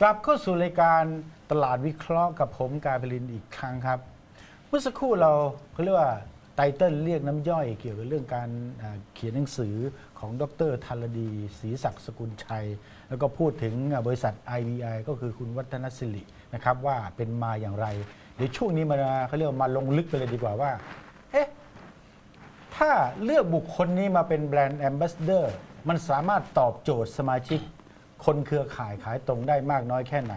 กลับเข้าสู่รายการตลาดวิเคราะห์กับผมกายพลินอีกครั้งครับ เมื่อสักครู่เราเขาเรียกว่าไตเติ้ลเรียกน้ำย่อยเกี่ยวกับเรื่องการเขียนหนังสือของดรธารดีศรีศักดิ์สกุลชัย แล้วก็พูดถึงบริษัท IBI ก็คือคุณวัฒนศิรินะครับว่าเป็นมาอย่างไร เดี๋ยวช่วงนี้มาเขาเรียกมาลงลึกไปเลยดีกว่าว่าเอ๊ะถ้าเลือกบุคคลนี้มาเป็นแบรนด์แอมบ s สเดอร์มันสามารถตอบโจทย์สมาชิก คนเครือข่ายขายตรงได้มากน้อยแค่ไหน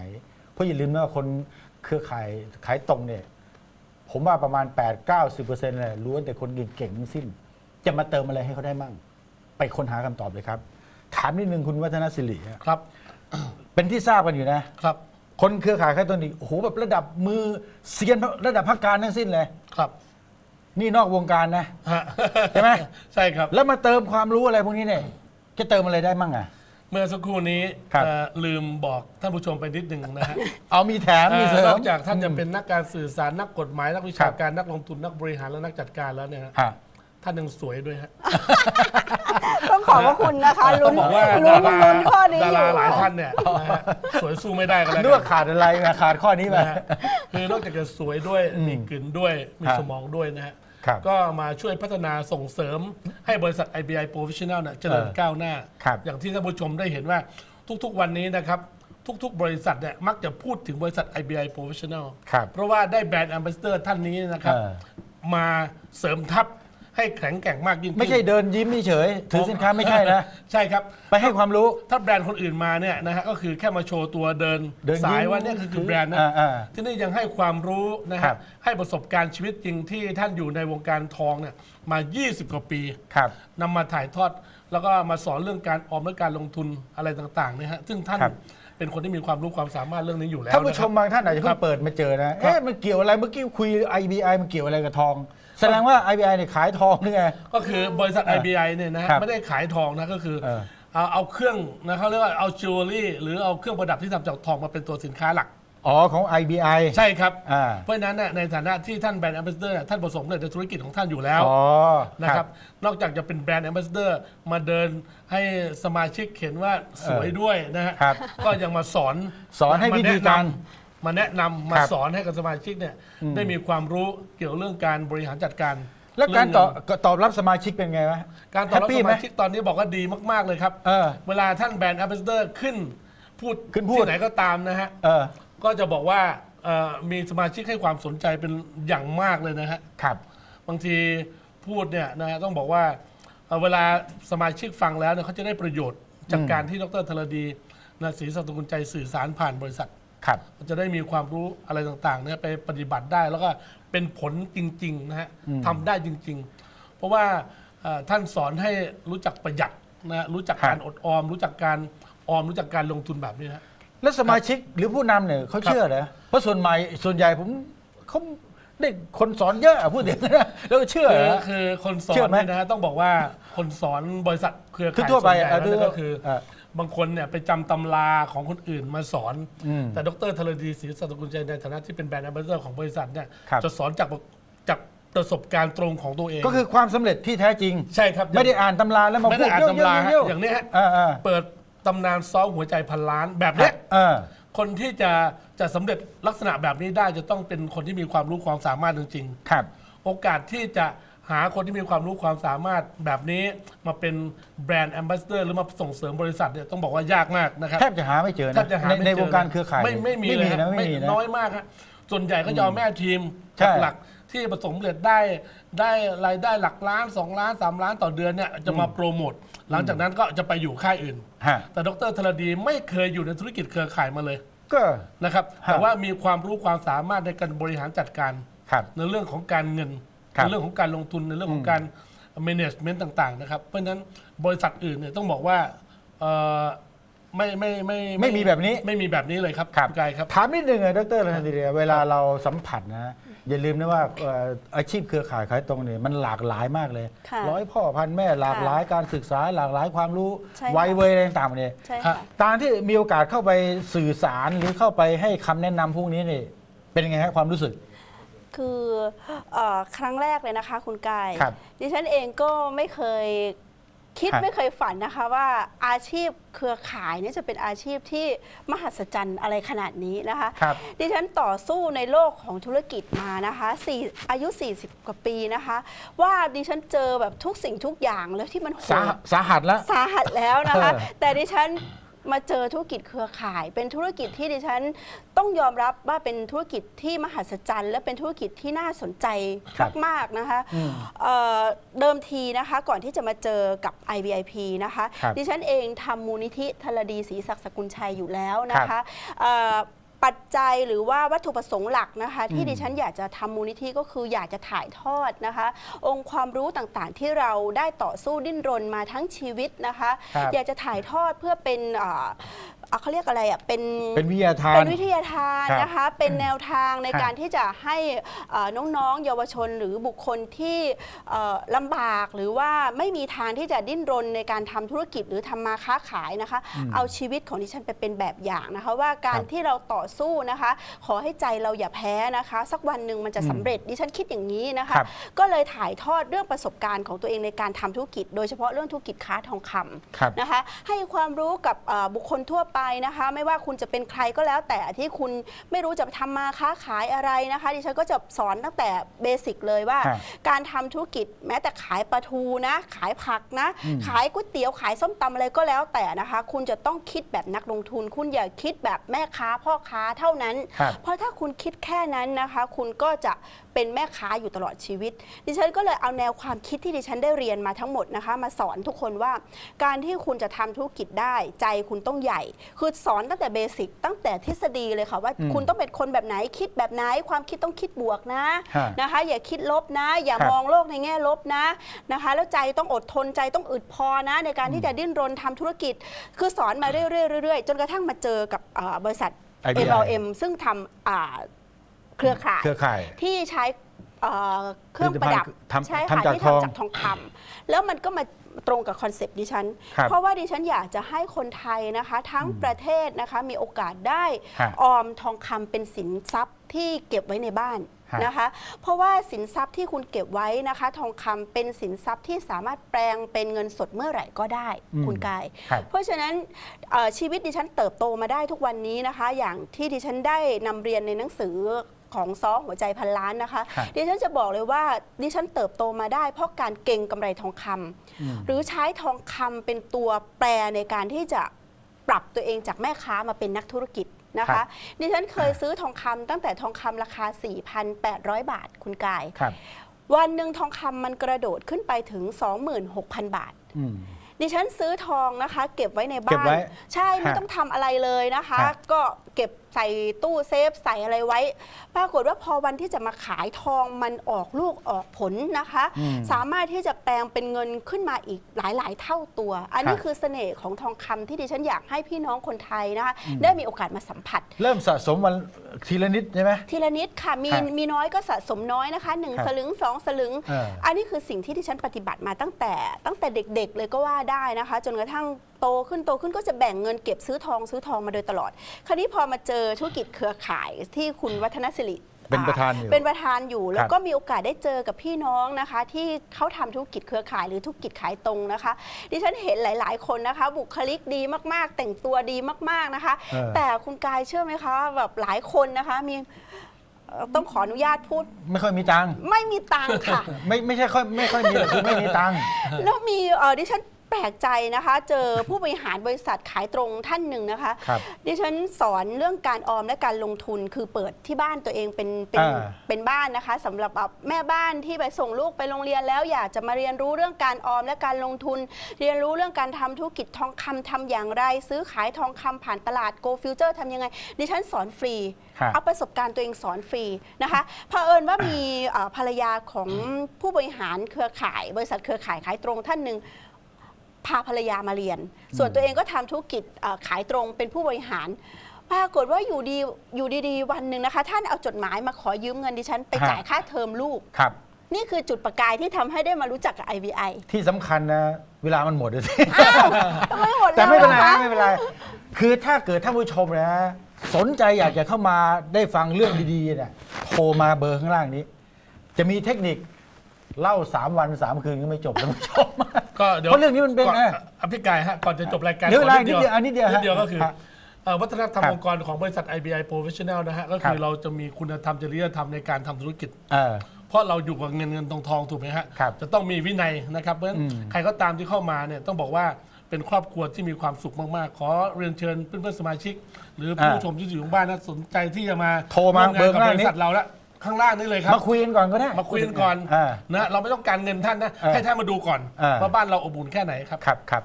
เพราะอย่าลืมนะว่าคนเครือข่ายขายตรงเนี่ยผมว่าประมาณ 8-90%เลยล้วนแต่คนเก่งๆทั้งสิ้น จะมาเติมอะไรให้เขาได้มั่ง ไปค้นหาคำตอบเลยครับ ถามนิดนึงคุณวัฒนศิริฮะครับ เป็นที่ทราบกันอยู่นะ ครับ คนเครือข่ายขายตรงนี่โอ้โหแบบระดับมือเซียนระดับภาคการทั้งสิ้นเลย ครับนี่นอกวงการนะ ฮะใช่ไหม ใช่ครับ แล้วมาเติมความรู้อะไรพวกนี้เนี่ยจะเติมอะไรได้มั่งอะ เมื่อสักครู่นี้ครับ เอ่อลืมบอกท่านผู้ชมไปนิดหนึ่งนะฮะ เอามีแถมมีเสริเอ่อนมอกจากท่านจะเป็นนักการสื่อสารนักกฎหมายนักวิชาการนักลงทุนนักบริหารและนักจัดการแล้วเนี่ยฮะฮะ ท่านยังสวยด้วยฮะต้องขอบพระคุณนะคะต้ลุ้อนงบอกว่าลุ้ดานราลุ้นข้อนี้ดาอรายู่หลายท่านเนี่ยนะฮะสวยสู้ไม่ได้กันแล้วนึกว่าขาดอะไรมาขาดข้อนี้มานะฮะคือนอกจากจะสวยด้วยมีกลิ่นด้วยมีครับสมองด้วยนะฮะ ครับก็มาช่วยพัฒนาส่งเสริมให้บริษัท IBI Professional เนี่ยเจริญเออก้าวหน้า ครับ อย่างที่ท่านผู้ชมได้เห็นว่าทุกๆวันนี้นะครับ ทุกๆ บริษัทเนี่ยมักจะพูดถึงบริษัท IBI Professional ครับเพราะว่าได้แบรนด์ a m b a s s a d o r ท่านนี้นะครับ เออ มาเสริมทัพ ให้แข็งแกร่งมากยิ่งขึ้น ไม่ใช่เดินยิ้มเฉยๆถือสินค้าไม่ใช่นะ ใช่ครับ ไปให้ความรู้ถ้าแบรนด์คนอื่นมาเนี่ยนะฮะก็คือแค่มาโชว์ตัวเดินเดินสายยิ้มว่าเนี่ยคือคือแบรนด์นะอ่าอ่าที่นี่ยังให้ความรู้นะครัฮะบ ให้ประสบการณ์ชีวิตจริงที่ท่านอยู่ในวงการทองเนี่ยมา 20 กว่าปี ครับ นำมาถ่ายทอดแล้วก็มาสอนเรื่องการออมและการลงทุนอะไรต่างๆเนี่ยฮะซึ่งท่านครับ เป็นคนที่มีความรู้ความสามารถเรื่องนี้อยู่แล้วท่านผู้ชมะครับ บางท่านอาจจะคเพิ่รังบเปิดมาเจอนะ เอ๊ะมันเกี่ยวอะไรเมื่อกี้คุย IBI มันเกี่ยวอะไรกับทอง แสดงว่า IBI เนี่ยขายทองนี่ไง ก็คือบริษัทอ่า IBI เนี่ยนะฮะครับไม่ได้ขายทองนะก็คือเออ เอาเอาเครื่องนะเขาเรียกว่าเอาจิวเวลรี่หรือเอาเครื่องประดับที่ทำจากทองมาเป็นตัวสินค้าหลัก อ๋อของ IBI ใช่ครับ อ่าเพราะฉะนั้นเนี่ยในฐานะที่ท่านแบรนด์แอมบาสเดอร์ท่านประสบความสำเร็จในธุรกิจของท่านอยู่แล้วอ๋อนะครับนอกจากจะเป็นแบรนด์แอมบาสเดอร์มาเดินให้สมาชิกเห็นว่าสวยด้วยนะฮะครับ ก็ยังมาสอนสอนให้วิธีการ มาแนะนำมาครับ สอนให้กับสมาชิกเนี่ยได้มีความรู้เกี่ยวเรื่องการบริหารจัดการแล้วการตอบเงเงินตอบรับสมาชิกเป็นไงวะการตอบรับแฮปปี้สไหม มาชิกตอนนี้บอกว่าดีมาก ๆ เลยครับ เออ เวลาท่านแบรนด์แอมบาสเดอร์ขึ้นพูดขึ้นพูด ที่ไหนก็ตามนะฮะ เออก็จะบอกว่าเอ่อมีสมาชิกให้ความสนใจเป็นอย่างมากเลยนะฮะ ครับ บางทีพูดเนี่ยนะฮะต้องบอกว่าเอ่อเวลาสมาชิกฟังแล้วเนี่ยเขาจะได้ประโยชน์จากอืมการที่ดรธรดีนะศรีสัตกุลใจสื่อสารผ่านบริษัท ครับ จะได้มีความรู้อะไรต่างๆเนี่ยไปปฏิบัติได้แล้วก็เป็นผลจริงๆนะฮะอืมทำได้จริง ๆ เพราะว่าเอ่อท่านสอนให้รู้จักประหยัดนะฮะรู้จักการอดออม รู้จักการออมรู้จักการลงทุนแบบนี้นะฮะ แล้วสมาชิกหรือผู้นำเนี่ยเขาเชื่อเหรอเพราะส่วนใหม่ส่วนใหญ่ผมเขาได้คนสอนเยอะอะพูดถึงนะแล้วก็เชื่อคืเหรออ คือคนสอเชื่อนไหม เนี่ยนะฮะต้องบอกว่าคนสอนบริษัทเครือข่ายทั่วๆไปส่วนใหญ่อะแล้วเนี่ยทั่วๆก็คืออะ บางคนเนี่ยไปจำตำราของคนอื่นมาสอนอืมแต่ดรธรดีศรีสัตกุลใจในฐานะที่เป็นแบรนด์แอมบาสเดอร์ของบริษัทเนี่ยครับ จะสอนจากจากประสบการณ์ตรงของตัวเอง ก็คือความสำเร็จที่แท้จริง ใช่ครับไม่ได้อ่านตำราแล้วมาไม่พูได้ดอ่านเยอะตำราฮะๆเยอะๆอย่างนี้ฮะอ่าอ่าเปิดตำนานซ้อมหัวใจพันล้านแบบเนี้ยอ่าคนที่จะจะสำเร็จลักษณะแบบนี้ได้จะต้องเป็นคนที่มีความรู้ความสามารถจริงๆครับโอกาสที่จะ หาคนที่มีความรู้ความสามารถแบบนี้มาเป็นแบรนด์แอมบาสเดอร์หรือมาส่งเสริมบริษัทเนี่ยต้องบอกว่ายากมากนะครับแทบจะหาไม่เจอแทนะบจะหาในไม่ในเจอวงการเครือข่ายไม่ไม่มีไม่เลยมีฮะนะไม่มีนะน้อยมากครับส่วนใหญ่ก็จะเอาแม่ทีมใช่หลักๆที่ประสบความสำเร็จได้ได้รายได้หลักล้าน 2 ล้าน 3 ล้านต่อเดือนเนี่ยจะมาโปรโมทหลังจากนั้นก็จะไปอยู่ค่ายอื่นฮะแต่ดรธรดีไม่เคยอยู่ในธุรกิจเครือข่ายมาเลยก็นะครับฮะแต่ว่ามีความรู้ความสามารถในการบริหารจัดการครับในเรื่องของการเงิน ครับ ในเรื่องของการลงทุนในเรื่องของการ management ต่างๆนะครับ เพราะฉะนั้นบริษัทอื่นเนี่ยต้องบอกว่าเอ่อไม่ไม่ไม่ไม่มีแบบนี้ ไม่มีแบบนี้เลยครับครับณกายครับ ถามนิดนึงอะดรลันทีเดียเวลาเราสัมผัสนะอย่าลืมนะว่าเอ่ออาชีพเครือข่ายขายตรงเนี่ยมันหลากหลายมากเลย ค่ะร้อยพ่อพันแม่หลากหลายการศึกษาหลากหลายความรู้ใช่ค่ะ วัยเวยอะไรต่างๆเนี่ยใช่ค่ะตามที่มีโอกาสเข้าไปสื่อสารหรือเข้าไปให้คำแนะนำพวกนี้นี่เป็นยังไงฮะความรู้สึก คือเออครั้งแรกเลยนะคะ คุณกาย ครับ ดิฉันเองก็ไม่เคยคิดครับไม่เคยฝันนะคะ ว่าอาชีพเครือข่ายเนี่ยจะเป็นอาชีพที่มหัศจรรย์อะไรขนาดนี้นะคะ ครับ ดิฉันต่อสู้ในโลกของธุรกิจมานะคะสี่อายุ 40 กว่าปีนะคะ ว่าดิฉันเจอแบบทุกสิ่งทุกอย่างเลยที่มันโหสาด สาหัสแล้ว สาหัสแล้วนะคะ เออแต่ดิฉัน มาเจอธุรกิจเครือข่าย เป็นธุรกิจที่ดิฉันต้องยอมรับว่าเป็นธุรกิจที่มหัศจรรย์ และเป็นธุรกิจที่น่าสนใจครับมากๆนะคะอืมเอ่อเดิมทีนะคะก่อนที่จะมาเจอกับ IVIP นะคะ ครับดิฉันเองทำมูลนิธิธรดีศรีศักดิ์สกุลชัยอยู่แล้วนะครัคะบ เอ่อ ปัจจัยหรือว่าวัตถุประสงค์หลักนะคะ ที่อืมดิฉันอยากจะทำมูลนิธิก็คืออยากจะถ่ายทอดนะคะ องค์ความรู้ต่างๆ ที่เราได้ต่อสู้ดิ้นรนมาทั้งชีวิตนะคะครับอยากจะถ่ายทอดเพื่อเป็นเอ่อเอ่อเขาเรียกอะไรอะเป็นเป็นวิทยาทาน เป็นวิทยาทานครับนะคะ เป็นแนวทางในครับการที่จะให้เอ่อน้องๆ เยาวชนหรือบุคคลที่เอ่อลำบากหรือว่าไม่มีทางที่จะดิ้นรนในการทำธุรกิจหรือทำมาค้าขายนะคะอืมเอาชีวิตของดิฉันไปเป็นแบบอย่างนะคะ ว่าการครับที่เราต่อสู้นะคะ ขอให้ใจเราอย่าแพ้นะคะ สักวันหนึ่งมันจะอืมสำเร็จดิฉันคิดอย่างนี้นะคะ ครับ ก็เลยถ่ายทอดเรื่องประสบการณ์ของตัวเองในการทำธุรกิจ โดยเฉพาะเรื่องธุรกิจค้าทองคำ ครับ นะคะให้ความรู้กับเอ่อบุคคลทั่วไปนะคะ ไม่ว่าคุณจะเป็นใครก็แล้ว แต่ที่คุณไม่รู้จะทำมาค้าขายอะไรนะคะ ดิฉันก็จะสอนตั้งแต่เบสิกเลยว่าครับการทำธุรกิจแม้แต่ขายปลาทูนะ ขายผักนะอืมขายก๋วยเตี๋ยวขายส้มตำอะไรก็แล้วแต่นะคะ คุณจะต้องคิดแบบนักลงทุน คุณอย่าคิดแบบแม่ค้าพ่อค้าเท่านั้นครับเพราะถ้าคุณคิดแค่นั้นนะคะ คุณก็จะเป็นแม่ค้าอยู่ตลอดชีวิต ดิฉันก็เลยเอาแนวความคิดที่ดิฉันได้เรียนมาทั้งหมดนะคะ มาสอนทุกคนว่า การที่คุณจะทำธุรกิจได้ ใจคุณต้องใหญ่ คือสอนตั้งแต่เบสิกตั้งแต่ทฤษฎีเลยค่ะว่าอืมคุณต้องเป็นคนแบบไหนคิดแบบไหน ความคิดต้องคิดบวกนะฮะนะคะ อย่าคิดลบนะ อย่าครับมองโลกในแง่ลบนะนะคะ แล้วใจต้องอดทนใจต้องอึดพอนะ ในการที่จะดิ้นรนทำธุรกิจ คือสอนมาเรื่อยๆเรื่อยๆจนกระทั่งมาเจอกับอ่าบริษัท IBI MLM ซึ่งทำอ่า เครือข่าย เครือข่าย ที่ใช้เอ่อเครื่องประดับทำใช่ทำค่ะจากที่ทองทำจากทองคำแล้วมันก็มาตรงกับคอนเซปต์ดิฉัน ครับเพราะว่าดิฉันอยากจะให้คนไทยนะคะ ทั้งประเทศนะคะมีโอกาสได้ฮะออมทองคำเป็นสินทรัพย์ที่เก็บไว้ในบ้านฮะ นะคะ เพราะว่าสินทรัพย์ที่คุณเก็บไว้นะคะ ทองคำเป็นสินทรัพย์ที่สามารถแปลงเป็นเงินสดเมื่อไหร่ก็ได้อืมคุณกาย ครับ เพราะฉะนั้นเอ่อชีวิตดิฉันเติบโตมาได้ทุกวันนี้นะคะ อย่างที่ดิฉันได้นำเรียนในหนังสือ ของซอหัวใจพันล้านนะคะครับดิฉันจะบอกเลยว่าดิฉันเติบโตมาได้ เพราะการเก่งกำไรทองคำอืม หรือใช้ทองคำเป็นตัวแปรในการที่จะปรับตัวเองจากแม่ค้ามาเป็นนักธุรกิจนะครัคะบ ดิฉันเคยซื้อทองคำตั้งแต่ทองคำราคา 4,800 บาทคุณกาย ครับวันหนึ่งทองคำมันกระโดดขึ้นไปถึง 26,000 บาท อืม ดิฉันซื้อทองนะคะ เก็บไว้ในเก็บบ้าน ไว้ใช่ไม่ฮะต้องทำอะไรเลยนะคะ ฮะก็เก็บใส่ตู้เซฟใส่อะไรไว้ ปรากฏว่าพอวันที่จะมาขายทองมันออกลูกออกผลนะคะ อืมสามารถที่จะแปลงเป็นเงินขึ้นมาอีกหลาย ๆ เท่าตัว อันนี้ครับ คือเสน่ห์ของทองคำที่ดิฉันอยากให้พี่น้องคนไทยนะคะอืมได้มีโอกาสมาสัมผัส เริ่มสะสมวันทีละนิดใช่ไหม ทีละนิดค่ะมีครับมีน้อยก็สะสมน้อยนะคะหนึ่งครับสลึงสองสลึง เอออันนี้คือสิ่งที่ที่ฉันปฏิบัติมาตั้งแต่ ตั้งแต่เด็กๆ เลยก็ว่าได้นะคะ จนกระทั่ง โตขึ้นโตขึ้นก็จะแบ่งเงินเก็บซื้อทองซื้อทองมาโดยตลอด คราวนี้พอมาเจอธุรกิจเครือข่ายที่คุณวัฒนศิริเป็นประธานอยู่เป็นประธานอยู่แล้วครับก็มีโอกาสได้เจอกับพี่น้องนะคะ ที่เขาทำธุรกิจเครือข่ายหรือธุรกิจขายตรงนะคะ ดิฉันเห็นหลาย ๆ คนนะคะ บุคลิกดีมากๆ แต่งตัวดีมาก ๆนะคะเออแต่คุณกายเชื่อไหมคะแบบหลายคนนะคะมีเอ่อต้องขออนุญาตพูด ไม่ค่อยมีตังค์ไม่มีตังค์ค่ะ ไม่ไม่ใช่ค่อยไม่ค่อยมีหรอกคือไม่มีตังค์แล้วมีเอ่อดิฉัน แปลกใจนะคะ เจอผู้บริหารบริษัทขายตรงท่านหนึ่งนะคะ ครับดิฉันสอนเรื่องการออมและการลงทุนคือเปิดที่บ้านตัวเองเป็นเป็นอ่าเป็นบ้านนะคะสำหรับแบบแม่บ้านที่ไปส่งลูกไปโรงเรียนแล้วอยากจะมาเรียนรู้เรื่องการออมและการลงทุน เรียนรู้เรื่องการทำธุรกิจทองคำทำอย่างไร ซื้อขายทองคำผ่านตลาด Go Future ทำยังไง ดิฉันสอนฟรี ครับ เอาประสบการณ์ตัวเองสอนฟรีนะคะเผอิญว่ามีเอ่อภรรยาของผู้บริหารเครือข่าย บริษัทเครือข่ายขายตรงท่านหนึ่ง พาภรรยามาเรียน ส่วนตัวเองก็ทำธุรกิจเอ่อขายตรงเป็นผู้บริหาร ปรากฏว่าอยู่ดีอยู่ดีๆ วันหนึ่งนะคะ ท่านเอาจดหมายมาขอยืมเงินดิฉัน ไปฮะจ่ายค่าเทอมลูกครับนี่คือจุดประกายที่ทำให้ได้มารู้จักกับ IVI ที่สำคัญนะ เวลามันหมดเลยสิทำไมหมดแต่แล้วไม่เป็นไรนะคะไม่เป็นไร คือถ้าเกิดท่านผู้ชมนะ สนใจอยากจะเข้ามาได้ฟังเรื่องดีๆเนี่ยโทรมาเบอร์ข้างล่างนี้ จะมีเทคนิคเล่า 3 วัน 3 คืนก็ไม่จบท่านผู้ชม ก็เดี๋ยวเพราะเรื่องนี้มันเป็นก่อเอออภิกายฮะก่อนจะจบรายการเหลือเวลาขนิดเดียวอันนิดเดียวฮะนิดเดียวก็คือฮะเอ่อวัฒนธรรมครับองค์กรของบริษัท IBI Professional นะฮะก็ครัคือบ เราจะมีคุณธรรมจริยธรรมในการทำธุรกิจ เออ เพราะเราอยู่กับเงินเงินทองทองถูกไหมฮะ ครับจะต้องมีวินัยนะครับ เพราะฉะนั้นอืมใครก็ตามที่เข้ามาเนี่ยต้องบอกว่าเป็นครอบครัวที่มีความสุขมาก ๆ ขอเรียนเชิญเพื่อนๆสมาชิก หรือผู้ชมที่อยู่ทางบ้านนะสนใจที่จะมาโทรมาร่วงานเบอร์กับข้างล่างบนี้ริษัทเราละ ข้างล่างนี่เลยครับ มาคุยกันก่อนก็ได้มาคุยกันก่อนเออนะเราไม่ต้องการเงินท่านนะเออให้ท่านมาดูก่อนเออ ว่าบ้านเราอบอุ่นแค่ไหนครับ ครับครับ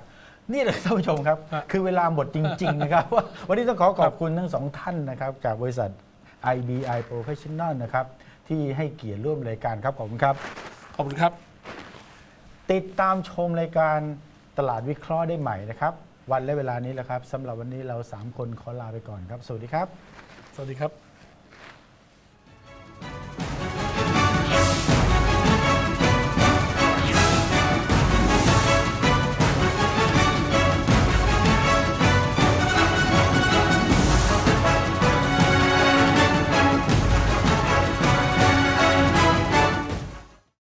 นี่เลยท่านผู้ชมครับ ฮะคือเวลาหมดจริง ๆ นะครับ ว่าวันนี้ต้องขอขอบคุณทั้งสองท่านนะครับ จากบริษัท IBI Professional นะครับ ที่ให้เกียรติร่วมรายการครับ ขอบคุณครับ ขอบคุณครับ ติดตามชมรายการตลาดวิเคราะห์ได้ใหม่นะครับ วันและเวลานี้แหละครับสำหรับวันนี้เรา 3 คนขอลาไปก่อนครับ สวัสดีครับ สวัสดีครับ